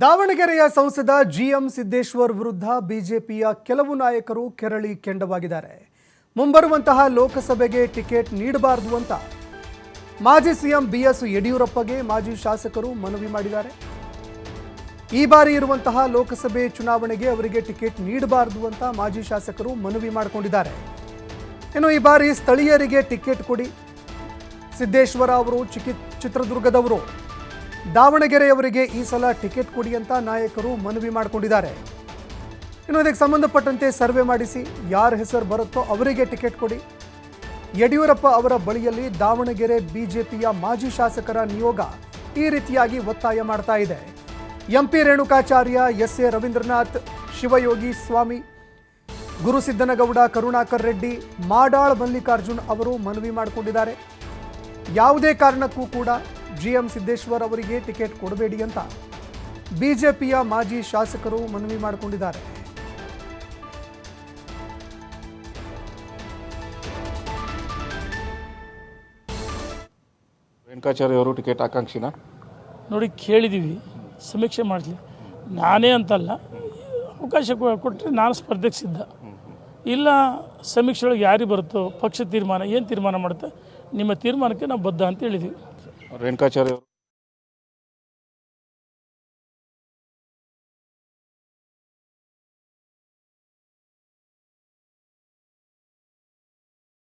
ದಾವಣಗೆರೆಯ ಸಂಸದ ಜಿಎಂ ಸಿದ್ದೇಶ್ವರ್ ವಿರುದ್ಧ ಬಿಜೆಪಿಯ ಕೆಲವು ನಾಯಕರು ಕೆರಳಿ ಕೆಂಡವಾಗಿದ್ದಾರೆ. ಮುಂಬರುವಂತಹ ಲೋಕಸಭೆಗೆ ಟಿಕೆಟ್ ನೀಡಬಾರದು ಅಂತ ಮಾಜಿ ಸಿಎಂ ಬಿಎಸ್ ಯಡಿಯೂರಪ್ಪಗೆ ಮಾಜಿ ಶಾಸಕರು ಮನವಿ ಮಾಡಿದ್ದಾರೆ. ಈ ಬಾರಿ ಇರುವಂತಹ ಲೋಕಸಭೆ ಚುನಾವಣೆಗೆ ಅವರಿಗೆ ಟಿಕೆಟ್ ನೀಡಬಾರದು ಅಂತ ಮಾಜಿ ಶಾಸಕರು ಮನವಿ ಮಾಡಿಕೊಂಡಿದ್ದಾರೆ. ಇನ್ನು ಈ ಬಾರಿ ಸ್ಥಳೀಯರಿಗೆ ಟಿಕೆಟ್ ಕೊಡಿ. ಸಿದ್ದೇಶ್ವರ ಅವರು ಚಿಕಿತ್ ಚಿತ್ರದುರ್ಗದವರು ದಾವಣಗೆರೆಯವರಿಗೆ ಈ ಸಲ ಟಿಕೆಟ್ ಕೊಡಿ ಅಂತ ನಾಯಕರು ಮನವಿ ಮಾಡಿಕೊಂಡಿದ್ದಾರೆ. ಇನ್ನು ಇದಕ್ಕೆ ಸಂಬಂಧಪಟ್ಟಂತೆ ಸರ್ವೆ ಮಾಡಿಸಿ ಯಾರ ಹೆಸರು ಬರುತ್ತೋ ಅವರಿಗೆ ಟಿಕೆಟ್ ಕೊಡಿ. ಯಡಿಯೂರಪ್ಪ ಅವರ ಬಳಿಯಲ್ಲಿ ದಾವಣಗೆರೆ ಬಿಜೆಪಿಯ ಮಾಜಿ ಶಾಸಕರ ನಿಯೋಗ ಈ ರೀತಿಯಾಗಿ ಒತ್ತಾಯ ಮಾಡ್ತಾ ಇದೆ. MP Renukacharya S A Ravindranath, Shivayogi Swamy Gurusiddanagowda Karunakar Reddy, Madal Mallikarjun ಅವರು ಮನವಿ ಮಾಡಿಕೊಂಡಿದ್ದಾರೆ. ಯಾವುದೇ ಕಾರಣಕ್ಕೂ ಕೂಡ ಜಿಎಂ ಸಿದ್ದೇಶ್ವರ್ ಅವರಿಗೆ ಟಿಕೆಟ್ ಕೊಡಬೇಡಿ ಅಂತ ಬಿಜೆಪಿಯ ಮಾಜಿ ಶಾಸಕರು ಮನವಿ ಮಾಡಿಕೊಂಡಿದ್ದಾರೆ. ರೇಣುಕಾಚಾರ್ಯ ಅವರು ಟಿಕೆಟ್ ಆಕಾಂಕ್ಷಿನ? ನೋಡಿ ಕೇಳಿದ್ದೀವಿ ಸಮೀಕ್ಷೆ ಮಾಡಲಿ. ನಾನೇ ಅಂತಲ್ಲ. ಅವಕಾಶ ಕೊಟ್ಟರೆ ನಾನು ಸ್ಪರ್ಧೆಗೆ ಸಿದ್ಧ ಇಲ್ಲ ಸಮೀಕ್ಷೆ ಒಳಗೆ ಯಾರಿಗೆ ಬರುತ್ತೋ ಪಕ್ಷ ತೀರ್ಮಾನ ಏನು ತೀರ್ಮಾನ ಮಾಡುತ್ತೆ? ನಿಮ್ಮ ತೀರ್ಮಾನಕ್ಕೆ ನಾವು ಬದ್ಧ ಅಂತ ಹೇಳಿದ್ದೀವಿ ರೇಣುಕಾಚಾರ್ಯ ಅವರು